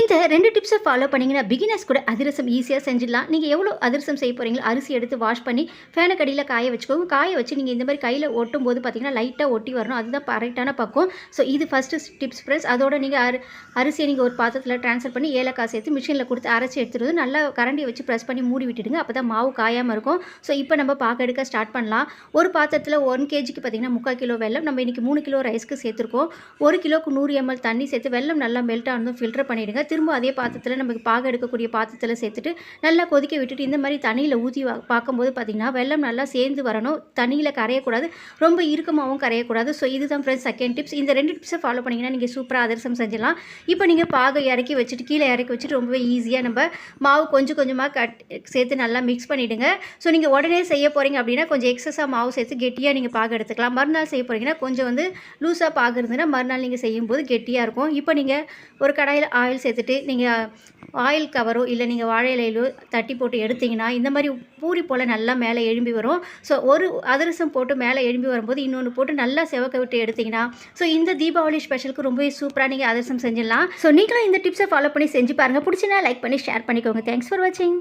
இந்த ரெண்டு டிப்ஸை ஃபாலோ பண்ணிங்கன்னா பிகினர்ஸ் கூட அதிரசம் ஈஸியாக செஞ்சிடலாம். நீங்கள் எவ்வளோ அதிரசம் செய்ய போகிறீங்களோ அரிசி எடுத்து வாஷ் பண்ணி ஃபேனை கடியில் காய வச்சுக்கோங்க. காய வச்சு நீங்கள் இந்த மாதிரி கையில் ஒட்டும் போது பார்த்தீங்கன்னா லைட்டாக ஒட்டி வரணும். அதுதான் கரெக்டான பக்கம் ஸோ இது ஃபஸ்ட்டு டிப்ஸ் ஃப்ரெண்ட்ஸ் அதோட நீங்கள் அரி அரிசியை நீங்கள் ஒரு பாத்திரத்தில் ட்ரான்ஸ்ஃபர் பண்ணி ஏலக்காய் சேர்த்து மிஷினில் கொடுத்து அரைச்சி எடுத்துட்டு நல்லா கரண்டியை வச்சு ப்ரெஸ் பண்ணி மூடி விட்டுடுங்க. அப்போ தான் மாவு காயாமல் இருக்கும். ஸோ இப்போ நம்ம பாக்க எடுக்க ஸ்டார்ட் பண்ணலாம். ஒரு பாத்திரத்தில் ஒன் கேஜிக்கு பார்த்தீங்கன்னா முக்கால் கிலோ வெல்லம். நம்ம இன்றைக்கி மூணு கிலோ ரைஸ்க்கு சேர்த்துருக்கோம். ஒரு கிலோக்கு நூறு எம்எல் தண்ணி சேர்த்து வெல்லம் நல்லா மெல்ட் ஆனதும் ஃபில்டர் பண்ணிவிடுங்க திரும்ப அதே பாத்திரத்தில் நமக்கு பாக எடுக்கக்கூடிய பாத்திரத்தில் சேர்த்துட்டு நல்லா கொதிக்க விட்டுட்டு இந்த மாதிரி தண்ணியில் ஊற்றி பார்க்கும்போது பார்த்திங்கன்னா வெள்ளம் நல்லா சேர்ந்து வரணும். தண்ணியில் கரையக்கூடாது. ரொம்ப இறுக்கமாகவும் கரையக்கூடாது. ஸோ இதுதான் ஃப்ரெண்ட்ஸ் செகண்ட் டிப்ஸ் இந்த ரெண்டு டிப்ஸை ஃபாலோ பண்ணிங்கன்னா நீங்கள் சூப்பராக அதிரசம் செஞ்சிடலாம் இப்போ நீங்கள் பாகை இறக்கி வச்சுட்டு கீழே இறக்கி வச்சுட்டு ரொம்பவே ஈஸியாக நம்ம மாவு கொஞ்சம் கொஞ்சமாக கட் சேர்த்து நல்லா மிக்ஸ் பண்ணிவிடுங்க ஸோ நீங்கள் உடனே செய்ய போகிறீங்க அப்படின்னா கொஞ்சம் எக்ஸஸாக மாவு சேர்த்து கெட்டியாக நீங்கள் பாக எடுத்துக்கலாம். மறுநாள் செய்ய போகிறீங்கன்னா கொஞ்சம் வந்து லூஸாக பாக இருந்ததுன்னா மறுநாள் நீங்கள் செய்யும்போது கெட்டியாக இருக்கும். இப்போ நீங்கள் ஒரு கடாயில் ஆயில் சேர்த்துட்டு நீங்கள் ஆயில் கவரோ இல்லை நீங்கள் வாழை இலையிலோ தட்டி போட்டு எடுத்தீங்கன்னா இந்த மாதிரி பூரி போல் நல்லா மேலே எழும்பி வரும். ஸோ ஒரு அதிரசம் போட்டு மேலே எழும்பி வரும்போது இன்னொன்று போட்டு நல்லா செவக்க விட்டு எடுத்தீங்கன்னா ஸோ இந்த தீபாவளி ஸ்பெஷலுக்கு ரொம்பவே சூப்பராக நீங்கள் அதிரசம் செஞ்சிடலாம். ஸோ நீங்களும் இந்த டிப்ஸை ஃபாலோ பண்ணி செஞ்சு பாருங்கள் பிடிச்சினா லைக் பண்ணி ஷேர் பண்ணிக்கோங்க. தேங்க்ஸ் ஃபார் வாட்சிங்